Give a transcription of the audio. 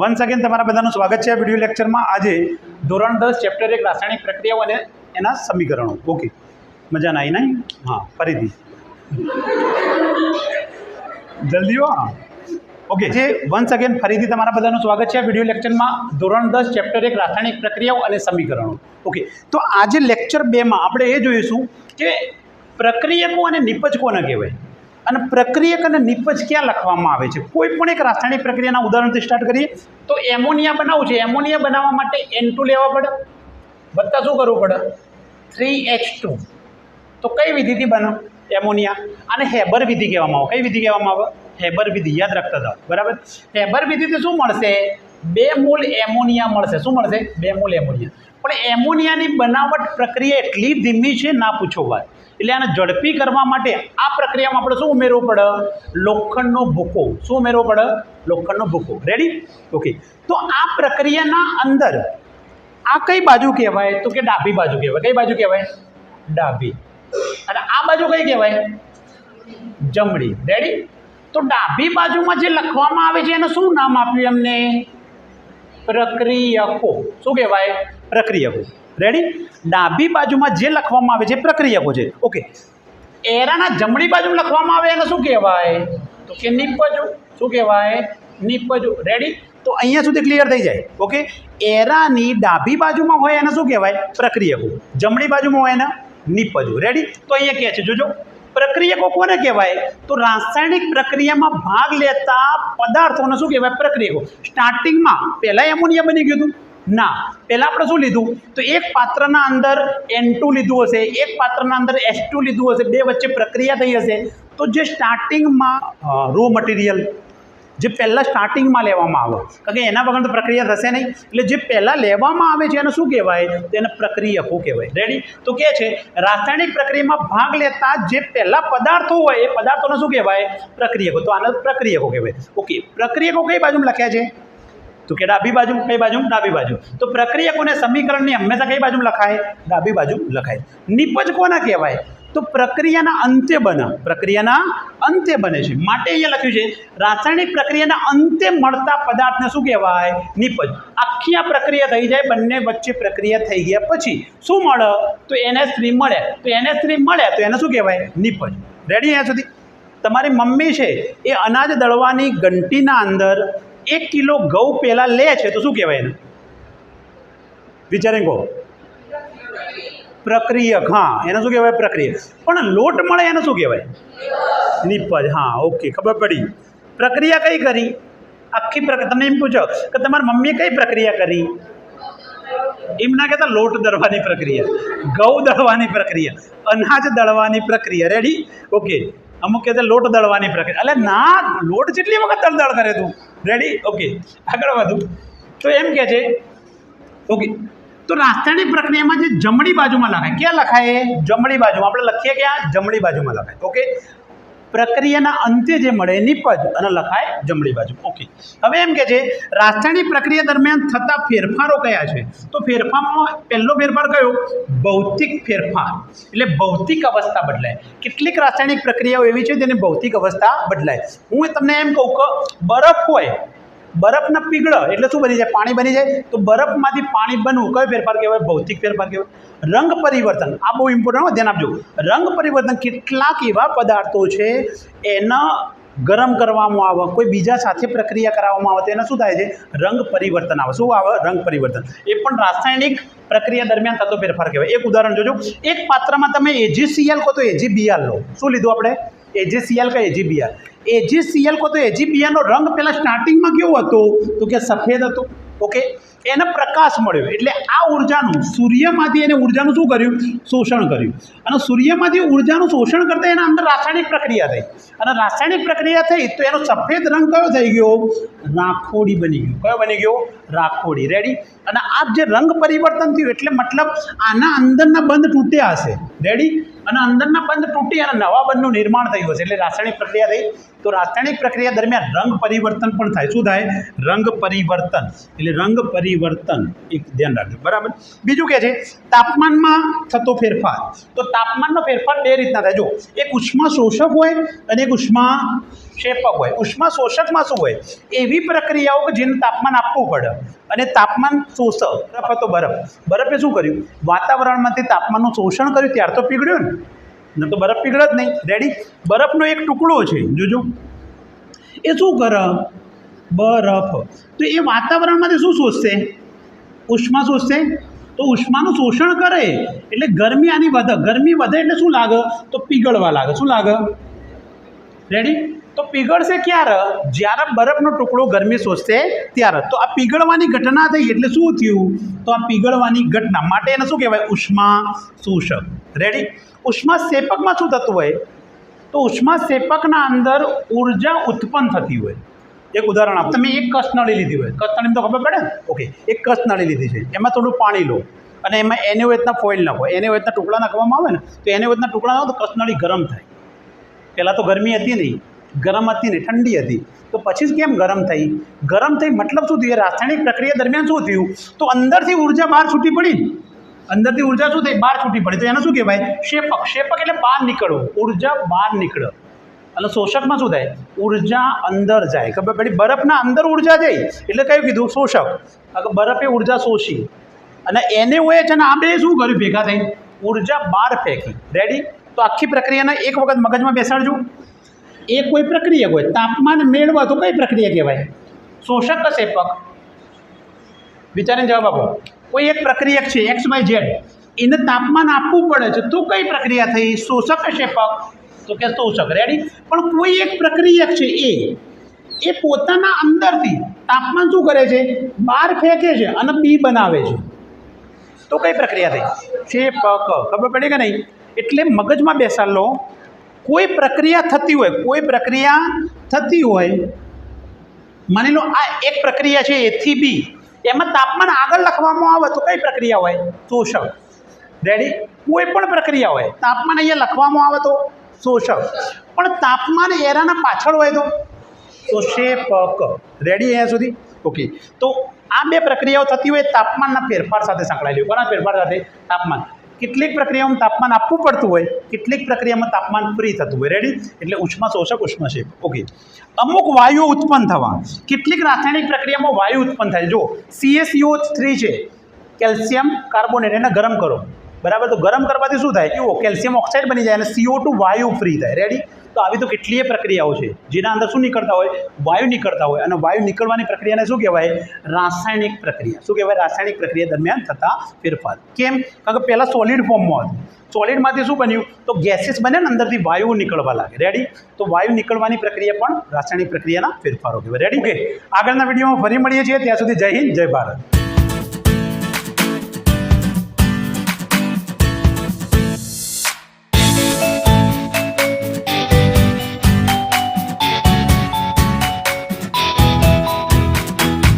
Once again તમારા બધાનું સ્વાગત છે વીડિયો લેક્ચરમાં આજે ધોરણ દસ ચેપ્ટર એક, રાસાયણિક પ્રક્રિયાઓ અને એના સમીકરણો. ઓકે મજા ના આવી નહીં હા, ફરીથી. જલ્દી હા. ઓકે જે વન્સ અગેન ફરીથી તમારા બધાનું સ્વાગત છે વીડિયો લેક્ચરમાં ધોરણ દસ ચેપ્ટર એક, રાસાયણિક પ્રક્રિયાઓ અને સમીકરણો. ઓકે તો આજે લેક્ચર બેમાં આપણે એ જોઈશું કે પ્રક્રિયકો અને નિપજ કોને કહેવાય. અને પ્રક્રિયક અને નિપજ ક્યાં લખવામાં આવે છે? કોઈ પણ એક રાસાયણિક પ્રક્રિયાના ઉદાહરણથી સ્ટાર્ટ કરીએ. તો એમોનિયા બનાવવું છે. એમોનિયા બનાવવા માટે એન ટુ લેવા પડે. વત્તા શું કરવું પડે? થ્રી એચ ટુ તો કઈ વિધિથી બનો? એમોનિયા. અને હેબર વિધિ કહેવામાં આવે. કઈ વિધિ કહેવામાં આવે? હેબર વિધિ. યાદ રાખતા હતા બરાબર? હેબર વિધિથી શું મળશે? બે મૂલ એમોનિયા મળશે. શું મળશે? બે મૂલ એમોનિયા. પણ એમોનિયાની બનાવટ પ્રક્રિયા એટલી ધીમી છે, ના પૂછો વાત. એટલે આને ઝડપી કરવા માટે આ પ્રક્રિયામાં આપણે શું ઉમેરવું પડે? લોખંડનો ભૂકો. શું ઉમેરવો પડે? લોખંડનો ભૂકો. રેડી ઓકે તો આ પ્રક્રિયાના અંદર આ કઈ બાજુ કહેવાય? તો કે ડાબી બાજુ કહેવાય. કઈ બાજુ કહેવાય? ડાબી. અને આ બાજુ કઈ કહેવાય? જમણી. રેડી તો ડાબી બાજુમાં જે લખવામાં આવે છે, એને શું નામ આપ્યું એમને? પ્રક્રિયકો. શું કહેવાય? પ્રક્રિયકો રેડી ડાબી બાજુમાં જે લખવામાં આવે છે પ્રક્રિયકો છે. ઓકે એરાના જમણી બાજુ લખવામાં આવે એને શું કહેવાય? તો કે નિપજો શું કહેવાય? નિપજો રેડી તો અહીંયા સુધી ક્લિયર થઈ જાય. ઓકે એરાની ડાબી બાજુમાં હોય એને શું કહેવાય? પ્રક્રિયકો જમણી બાજુમાં હોય એને નિપજો રેડી તો અહીંયા કહે છે, જોજો. પ્રક્રિયકો કોને કહેવાય? તો રાસાયણિક પ્રક્રિયામાં ભાગ લેતા પદાર્થોને શું કહેવાય? પ્રક્રિયકો સ્ટાર્ટિંગમાં પહેલાં એમોનિયા બની ગયું હતું. ના, પહેલાં આપણે શું લીધું? તો એક પાત્રના અંદર એન લીધું હશે, એક પાત્રના અંદર એસ ટુ લીધું હશે, બે વચ્ચે પ્રક્રિયા થઈ હશે. તો જે સ્ટાર્ટિંગમાં રો મટીરિયલ જે પહેલાં સ્ટાર્ટિંગમાં લેવામાં આવે, કારણ કે એના વગર તો પ્રક્રિયા થશે નહીં. એટલે જે પહેલાં લેવામાં આવે છે એને શું કહેવાય? તેને પ્રક્રિયકો કહેવાય. રેડી તો કે છે, રાસાયણિક પ્રક્રિયામાં ભાગ લેતા જે પહેલાં પદાર્થો હોય, એ પદાર્થોને શું કહેવાય? પ્રક્રિયકો. તો આને પ્રક્રિયકો કહેવાય. ઓકે પ્રક્રિયકો કઈ બાજુમાં લખ્યા છે? તો કે ડાબી બાજુ, કઈ બાજુ? ડાબી બાજુ. તો પ્રક્રિયકોને સમીકરણની હંમેશા કઈ બાજુ લખાય? ડાબી બાજુ લખાય. નિપજ કોના કહેવાય? તો પ્રક્રિયાના અંતે બને. પ્રક્રિયાના અંતે બને છે. માટે અહીંયા લખ્યું છે, રાસાયણિક પ્રક્રિયાના અંતે મળતા પદાર્થને શું કહેવાય? નિપજ. આખી આ પ્રક્રિયા થઈ જાય, બંને વચ્ચે પ્રક્રિયા થઈ ગયા પછી શું મળે? તો એનએસ થ્રી મળે. તો એનએસ થ્રી મળે, તો એને શું કહેવાય? નિપજ. રેડી અહીંયા સુધી? તમારી મમ્મી છે, એ અનાજ દળવાની ઘંટીના અંદર એક કિલો ઘઉં પહેલાં લે છે તો શું કહેવાય એને? વિચારે કહો. પ્રક્રિયક, હા, એને શું કહેવાય? પ્રક્રિયક. પણ લોટ મળે એને શું કહેવાય? નિપજ, હા, ઓકે, ખબર પડી. પ્રક્રિયા કઈ કરી? આખી પ્રક તમને એમ પૂછો કે તમારી મમ્મીએ કઈ પ્રક્રિયા કરી? એમ ના કહેતા લોટ દળવાની પ્રક્રિયા, ઘઉં દળવાની પ્રક્રિયા, અનાજ દળવાની પ્રક્રિયા. રેડી ઓકે અમુક કહેતા લોટ દળવાની પ્રક્રિયા. એટલે ના, લોટ જેટલી વખત દળદળ કરે તું. રેડી ઓકે આગળ વધું. તો એમ કહે છે ઓકે તો રાસાયણિક પ્રક્રિયામાં જે જમણી બાજુમાં લખાય, ક્યાં લખાય? જમણી બાજુમાં. આપણે લખીએ ક્યાં? જમણી બાજુમાં લખાય. ઓકે પ્રક્રિયાના અંતે જે મળે નિપજ અને લખાય જમણી બાજુ. ઓકે હવે એમ કે છે રાસાયણિક પ્રક્રિયા દરમિયાન થતા ફેરફારો કયા છે? તો ફેરફારમાં પહેલો ફેરફાર કયો? ભૌતિક ફેરફાર. એટલે ભૌતિક અવસ્થા બદલાય. કેટલીક રાસાયણિક પ્રક્રિયાઓ એવી છે જેની ભૌતિક અવસ્થા બદલાય. હું તમને એમ કહું કે બરફ હોય બરફના પીગળ, એટલે શું બની જાય? પાણી બની જાય. તો બરફમાંથી પાણી બનવું કયો ફેરફાર કહેવાય? ભૌતિક ફેરફાર કહેવાય. રંગ પરિવર્તન, આ બહુ ઇમ્પોર્ટન્ટ હોય, ધ્યાન આપજો. રંગ પરિવર્તન કેટલાક એવા પદાર્થો છે, એના ગરમ કરવામાં આવે, કોઈ બીજા સાથે પ્રક્રિયા કરાવવામાં આવે, તો એને શું થાય છે? રંગ પરિવર્તન આવે. શું આવે? રંગ પરિવર્તન. એ પણ રાસાયણિક પ્રક્રિયા દરમિયાન થતો ફેરફાર કહેવાય. એક ઉદાહરણ જોજો. એક પાત્રમાં તમે એજીસીએલ કહો તો એજીબીઆર લો. શું લીધું આપણે? એજીસીએલ કે એજીબીઆર એજીસીએલ કહો તો એજીબીઆરનો રંગ પહેલાં સ્ટાર્ટિંગમાં કેવો હતો? તો કે સફેદ હતો. ઓકે એને પ્રકાશ મળ્યો. એટલે આ ઉર્જાનું, સૂર્યમાંથી એને ઉર્જાનું શું કર્યું? શોષણ કર્યું. અને સૂર્યમાંથી ઉર્જાનું શોષણ કરતાં એના અંદર રાસાયણિક પ્રક્રિયા થઈ. અને રાસાયણિક પ્રક્રિયા થઈ તો એનો સફેદ રંગ કયો થઈ ગયો? રાખોડી બની ગયો. કયો બની ગયો? રાખોડી. રેડી અને આ જે રંગ પરિવર્તન થયું, એટલે મતલબ આના અંદરના બંધ તૂટ્યા હશે. રેડી અને અંદરના બંધ તૂટી અને નવા બંધનું નિર્માણ થયું હશે. એટલે રાસાયણિક પ્રક્રિયા થઈ. તો રાસાયણિક પ્રક્રિયા દરમિયાન રંગ પરિવર્તન પણ થાય. શું થાય? રંગ પરિવર્તન. એટલે રંગ પરિવર્તન એક ધ્યાન રાખજો. બરાબર? બીજું કે છે, તાપમાનમાં થતો ફેરફાર. તો તાપમાનનો ફેરફાર બે રીતના થાય. જો, એક ઉષ્મા શોષક હોય અને એક ઉષ્મા શેપક હોય. ઉષ્મા શોષકમાં શું હોય? એવી પ્રક્રિયાઓ કે જેને તાપમાન આપવું પડે. અને તાપમાન શોષક બરફ તો બરફ. બરફે શું કર્યું? વાતાવરણમાંથી તાપમાનનું શોષણ કર્યું, ત્યાર તો પીગળ્યો ને. ન તો બરફ પીગળે જ નહીં. રેડી બરફનો એક ટુકડો છે, જોજો. એ શું કરે? બરફ. તો એ વાતાવરણમાંથી શું શોષશે ઉષ્મા શોષશે તો ઉષ્માનું શોષણ કરે એટલે ગરમી આની વધે. ગરમી વધે એટલે શું લાગે? તો પીગળવા લાગે. શું લાગે? રેડી તો પીગળશે ક્યારે? જ્યારે બરફનો ટુકડો ગરમી શોષશે ત્યારે. તો આ પીગળવાની ઘટના થઈ એટલે શું થયું? તો આ પીગળવાની ઘટના માટે એને શું કહેવાય? ઉષ્મા શોષક. રેડી ઉષ્મા શેપકમાં શું થતું હોય? તો ઉષ્મા શેપકના અંદર ઊર્જા ઉત્પન્ન થતી હોય. એક ઉદાહરણ આપ. તમે એક કસનળી લીધી હોય. કચ્છ તો ખબર પડે? ઓકે. એક કસનળી લીધી છે. એમાં થોડું પાણી લો. અને એમાં એને વેતના ફોઇલ નાખો. એને વેતના ટુકડા નાખવામાં આવે ને, તો એને વેતના ટુકડા નાખો તો કચ્છ નળી ગરમ થાય. પહેલાં તો ગરમી હતી નહીં. ગરમ હતી નહીં, ઠંડી હતી. તો પછી કેમ ગરમ થઈ? ગરમ થઈ મતલબ શું થયું? રાસાયણિક પ્રક્રિયા દરમિયાન શું થયું? તો અંદરથી ઊર્જા બહાર છૂટી પડી. અંદરથી ઊર્જા શું થઈ? બહાર છૂટી પડી. તો એને શું કહેવાય? શેપક. શેપક એટલે બહાર નીકળવું. ઊર્જા બહાર નીકળે. એટલે શોષકમાં શું થાય? ઊર્જા અંદર જાય. ખબર પડી? બરફના અંદર ઊર્જા જાય. એટલે કયું કીધું? શોષક. બરફે ઊર્જા શોષી. અને એને હોય છે ને આ બે શું કર્યું? ભેગા થઈ ઊર્જા બહાર ફેંકી. રેડી તો આખી પ્રક્રિયાને એક વખત મગજમાં બેસાડજો. એ કોઈ પ્રક્રિયા હોય. તાપમાન મેળવા તો કઈ પ્રક્રિયા કહેવાય? શોષક કે શેપક વિચારીને જવાબ આપો. કોઈ એક પ્રક્રિયક છે એક્સ વાય ઝેડ એને તાપમાન આપવું પડે છે તો કઈ પ્રક્રિયા થઈ? શોષક કે શેપક તો કે શોષક. રેડી પણ કોઈ એક પ્રક્રિયક છે એ. એ પોતાના અંદરથી તાપમાન શું કરે છે? બહાર ફેંકે છે અને બી બનાવે છે. તો કઈ પ્રક્રિયા થઈ? શેપક. ખબર પડી કે નહીં? એટલે મગજમાં બેસાડ લો. કોઈ પ્રક્રિયા થતી હોય, કોઈ પ્રક્રિયા થતી હોય, માની લો આ એક પ્રક્રિયા છે એથી બી એમાં તાપમાન આગળ લખવામાં આવે તો કઈ પ્રક્રિયા હોય? શોષક રેડી કોઈ પણ પ્રક્રિયા હોય, તાપમાન અહીંયા લખવામાં આવે તો? શોષક પણ તાપમાન એરાના પાછળ હોય તો? શેપક. રેડી અહીંયા સુધી? ઓકે તો આ બે પ્રક્રિયાઓ થતી હોય તાપમાનના ફેરફાર સાથે સંકળાયેલી હોય. કોના ફેરફાર સાથે? તાપમાન. કેટલીક પ્રક્રિયામાં તાપમાન આપવું પડતું હોય, કેટલીક પ્રક્રિયામાં તાપમાન ફ્રી થતું હોય. રેડી એટલે ઉષ્મા શોષક, ઉષ્મા શેપ ઓકે અમુક વાયુઓ ઉત્પન્ન થવા. કેટલીક રાસાયણિક પ્રક્રિયામાં વાયુ ઉત્પન્ન થાય. જો C S C O three છે. કેલ્શિયમ કાર્બોનેટ એને ગરમ કરો. બરાબર? તો ગરમ કરવાથી શું થાય? એવું કેલ્શિયમ ઓક્સાઇડ બની જાય અને સીઓ ટુ વાયુ ફ્રી થાય. રેડી તો આવી તો કેટલીય પ્રક્રિયાઓ છે. જેના અંદર શું નીકળતા હોય? વાયુ નીકળતા હોય. અને વાયુ નીકળવાની પ્રક્રિયાને શું કહેવાય? રાસાયણિક પ્રક્રિયા. શું કહેવાય? રાસાયણિક પ્રક્રિયા દરમિયાન થતા ફેરફાર. કેમ? કારણ કે પહેલાં સોલિડ ફોર્મમાં હતું. સોલિડમાંથી શું બન્યું? તો ગેસીસ બને ને અંદરથી વાયુ નીકળવા લાગે. રેડી તો વાયુ નીકળવાની પ્રક્રિયા પણ રાસાયણિક પ્રક્રિયાના ફેરફારો કહેવાય. રેડી ઓકે આગળના વિડીયોમાં ફરી મળીએ છીએ. ત્યાં સુધી જય હિન્દ જય ભારત.